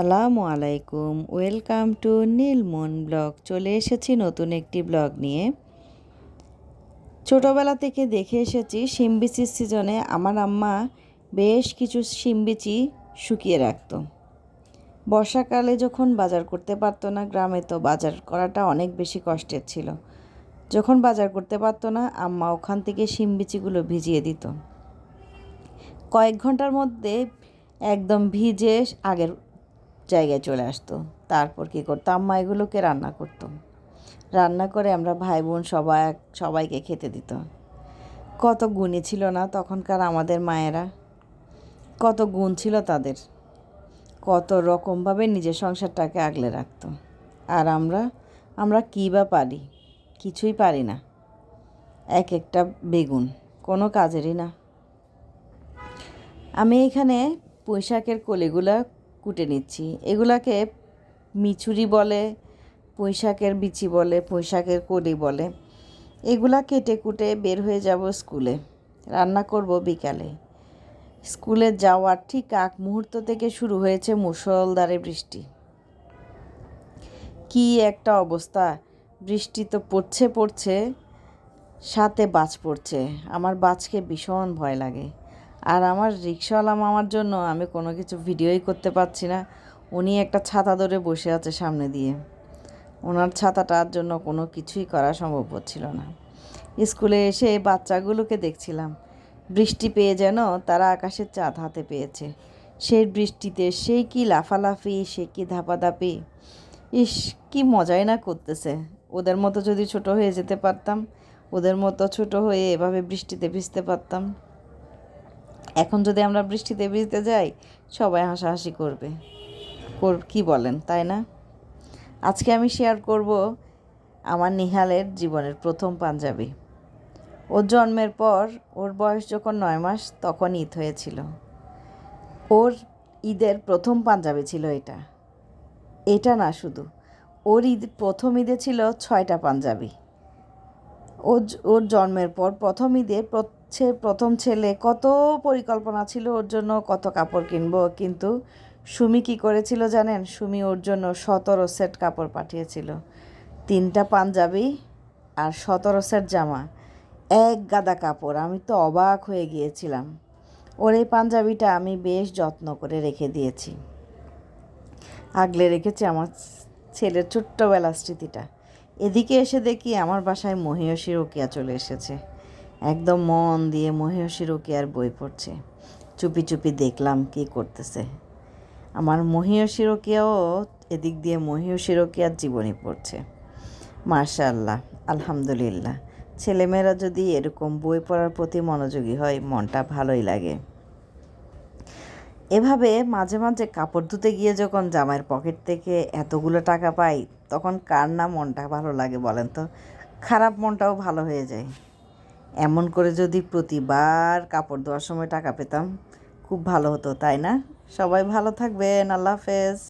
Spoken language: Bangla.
আসসালামু আলাইকুম। Welcome to Nilmon blog. চলে এসেছি নতুন একটি ব্লগ নিয়ে। ছোটোবেলা থেকে দেখে এসেছি শিমবিচির সিজনে আমার আম্মা বেশ কিছু শিমবিচি শুকিয়ে রাখত। বর্ষাকালে যখন বাজার করতে পারতো না গ্রামে, তো বাজার করাটা অনেক বেশি কষ্টের ছিল। যখন বাজার করতে পারতো না, আম্মা ওখান থেকে শিমবিচিগুলো ভিজিয়ে দিত। কয়েক ঘণ্টার মধ্যে একদম ভিজে আগের জায়গায় চলে আসতো। তারপর কী করতো? আম্মা এগুলোকে রান্না করতো। রান্না করে আমরা ভাই বোন সবাই সবাইকে খেতে দিত। কত গুণী ছিল না তখনকার আমাদের মায়েরা। কত গুণ ছিল তাদের। কত রকমভাবে নিজের সংসারটাকে আগলে রাখতো। আর আমরা আমরা কী বা পারি? কিছুই পারি না। এক একটা বেগুন, কোনো কাজেরই না। আমি এখানে পুঁইশাকের কলিগুলা কুটে নিচ্ছি। এগুলাকে মিছুরি বলে, পুঁইশাকের বিচি বলে, পুঁইশাকের কলি বলে। এগুলা কেটে কুটে বের হয়ে যাব স্কুলে। রান্না করব বিকালে। স্কুলে যাওয়ার ঠিক আগ মুহূর্ত থেকে শুরু হয়েছে মুসলধারে বৃষ্টি। কি একটা অবস্থা। বৃষ্টি তো পড়ছে পড়ছে, সাথে বাজ পড়ছে। আমার বাজকে ভীষণ ভয় লাগে। আর আমার রিক্সাওয়ালা মামার জন্য আমি কোনো কিছু ভিডিওই করতে পারছি না। উনি একটা ছাতা ধরে বসে আছে সামনে দিয়ে। ওনার ছাতাটার জন্য কোনো কিছুই করা সম্ভব হচ্ছিল না। স্কুলে এসে বাচ্চাগুলোকে দেখছিলাম। বৃষ্টি পেয়ে যেন তারা আকাশের চাঁদ হাতে পেয়েছে। সেই বৃষ্টিতে সেই কি লাফালাফি, সে কি ধাপাধাপি। ইস, কি মজাই না করতেছে। ওদের মতো যদি ছোট হয়ে যেতে পারতাম, ওদের মতো ছোট হয়ে এভাবে বৃষ্টিতে ভিজতে পারতাম। এখন যদি আমরা বৃষ্টিতে ভিজতে যাই, সবাই হাসাহাসি করবে। কর, কী বলেন, তাই না? আজকে আমি শেয়ার করব আমার নিহালের জীবনের প্রথম পাঞ্জাবি। ওর জন্মের পর ওর বয়স যখন নয় মাস, তখন ঈদ হয়েছিল। ওর ঈদের প্রথম পাঞ্জাবি ছিল এটা। এটা না শুধু, ওর ঈদ, প্রথম ঈদে ছিল ছয়টা পাঞ্জাবি। ওর ওর জন্মের পর প্রথম ঈদে সে প্রথম ছেলে। কত পরিকল্পনা ছিল ওর জন্য, কত কাপড় কিনবো, কিন্তু সুমি কী করেছিল জানেন? সুমি ওর জন্য সতেরো সেট কাপড় পাঠিয়েছিল। তিনটা পাঞ্জাবি আর সতেরো সেট জামা। এক গাদা কাপড়। আমি তো অবাক হয়ে গিয়েছিলাম। ওর এই পাঞ্জাবিটা আমি বেশ যত্ন করে রেখে দিয়েছি। আগলে রেখেছি আমার ছেলের ছোট্টবেলার স্মৃতিটা। এদিকে এসে দেখি আমার বাসায় মহিয়সী রোকিয়া চলে এসেছে। একদম মন দিয়ে মহিষী রোকেয়ার বই পড়ছে। চুপি চুপি দেখলাম কি করতেছে। আমার মহিষী রোকেয়াও এদিক দিয়ে মহিষী রোকেয়ার জীবনী পড়ছে। মার্শাল্লাহ আলহামদুলিল্লাহ। ছেলেমেয়েরা যদি এরকম বই পড়ার প্রতি মনোযোগী হয়, মনটা ভালোই লাগে। এভাবে মাঝে মাঝে কাপড় ধুতে গিয়ে যখন জামাইয়ের পকেট থেকে এতগুলো টাকা পাই, তখন কার না মনটা ভালো লাগে বলেন তো? খারাপ মনটাও ভালো হয়ে যায়। এমন করে যদি প্রতিবার কাপড় ধোয়ার সময় টাকা পেতাম, খুব ভালো হতো, তাই না? সবাই ভালো থাকবেন, আল্লাহ হাফেজ।